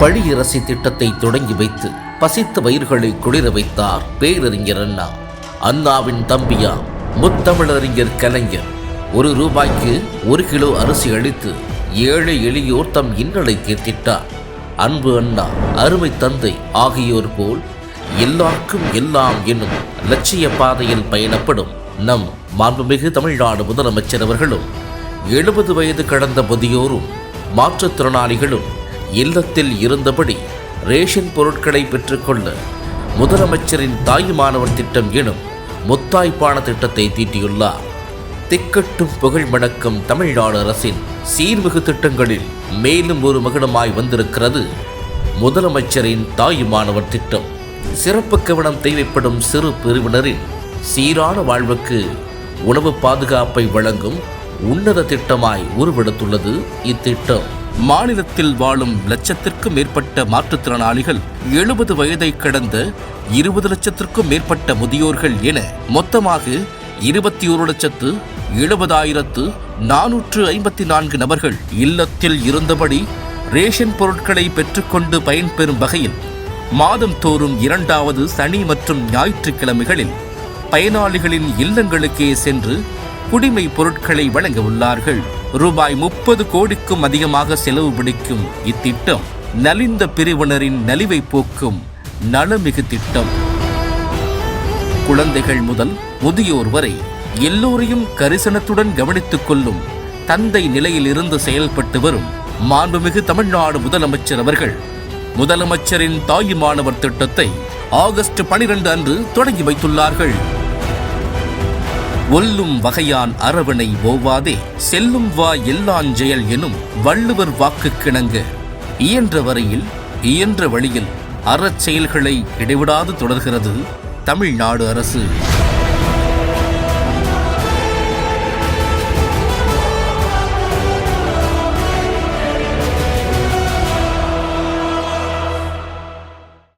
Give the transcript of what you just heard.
பழியரசி திட்டத்தை தொடங்கி வைத்து பசித்த வயிர்களை குளிர வைத்தார் பேரறிஞர் அண்ணா. அண்ணாவின் தம்பியா முத்தமிழறிஞர் கலைஞர். ஒரு ரூபாய்க்கு ஒரு கிலோ அரிசி அளித்து ஏழை எளியோர் தம் இன்னலை தீர்த்திட்டார் அன்பு அண்ணா அருமை தந்தை ஆகியோர் போல் எல்லாருக்கும் எல்லாம் என்னும் லட்சிய பாதையில் பயணப்படும் நம் மாண்புமிகு தமிழ்நாடு முதலமைச்சர் அவர்களும் எழுபது வயது கடந்த முதியோரும் மாற்றுத்திறனாளிகளும் இல்லத்தில் இருந்தபடி ரேஷன் பொருட்களை பெற்றுக்கொள்ள முதலமைச்சரின் தாயுமானவர் திட்டம் எனும் முத்தாய்ப்பான திட்டத்தை தீட்டியுள்ளார். திக்கட்டும் புகழ் மணக்கும் தமிழ்நாடு அரசின் சீர்மிகு திட்டங்களில் மேலும் ஒரு மகுடமாய் வந்திருக்கிறது முதலமைச்சரின் தாயுமானவர் திட்டம். சிறப்பு கவனம் தேவைப்படும் சிறு பிரிவினரின் சீரான வாழ்வுக்கு உணவு பாதுகாப்பை வழங்கும் உன்னத திட்டமாய் உருவெடுத்துள்ளது இத்திட்டம். மாநிலத்தில் வாழும் லட்சத்திற்கும் மேற்பட்ட மாற்றுத்திறனாளிகள் எழுபது வயதை கடந்த இருபது லட்சத்திற்கும் மேற்பட்ட முதியோர்கள் என மொத்தமாக இருபத்தி ஒரு லட்சத்து எழுபதாயிரத்து நானூற்று ஐம்பத்தி நான்கு நபர்கள் இல்லத்தில் இருந்தபடி ரேஷன் பொருட்களை பெற்றுக்கொண்டு பயன்பெறும் வகையில் மாதந்தோறும் இரண்டாவது சனி மற்றும் ஞாயிற்றுக்கிழமைகளில் பயனாளிகளின் இல்லங்களுக்கே சென்று குடிமை பொருட்களை வழங்க உள்ளார்கள். ரூபாய் முப்பது கோடிக்கும் அதிகமாக செலவு பிடிக்கும் இத்திட்டம் நலிந்த பிரிவினரின் நலிவை போக்கும் நலமிகு திட்டம். குழந்தைகள் முதல் முதியோர் வரை எல்லோரையும் கரிசனத்துடன் கவனித்துக் கொள்ளும் தந்தை நிலையிலிருந்து செயல்பட்டு வரும் மாண்புமிகு தமிழ்நாடு முதலமைச்சர் அவர்கள். முதலமைச்சரின் தாயுமானவர் திட்டத்தை ஆகஸ்ட் பனிரெண்டு அன்று தொடங்கி வைத்துள்ளார்கள். ஒல்லும் வகையான் அரவணை ஓவாதே செல்லும் வா எல்லாஞ்செயல் எனும் வள்ளுவர் வாக்கு கிணங்க இயன்ற வரையில் இயன்ற வழியில் அறச் செயல்களை இடைவிடாது தொடர்கிறது தமிழ்நாடு அரசு.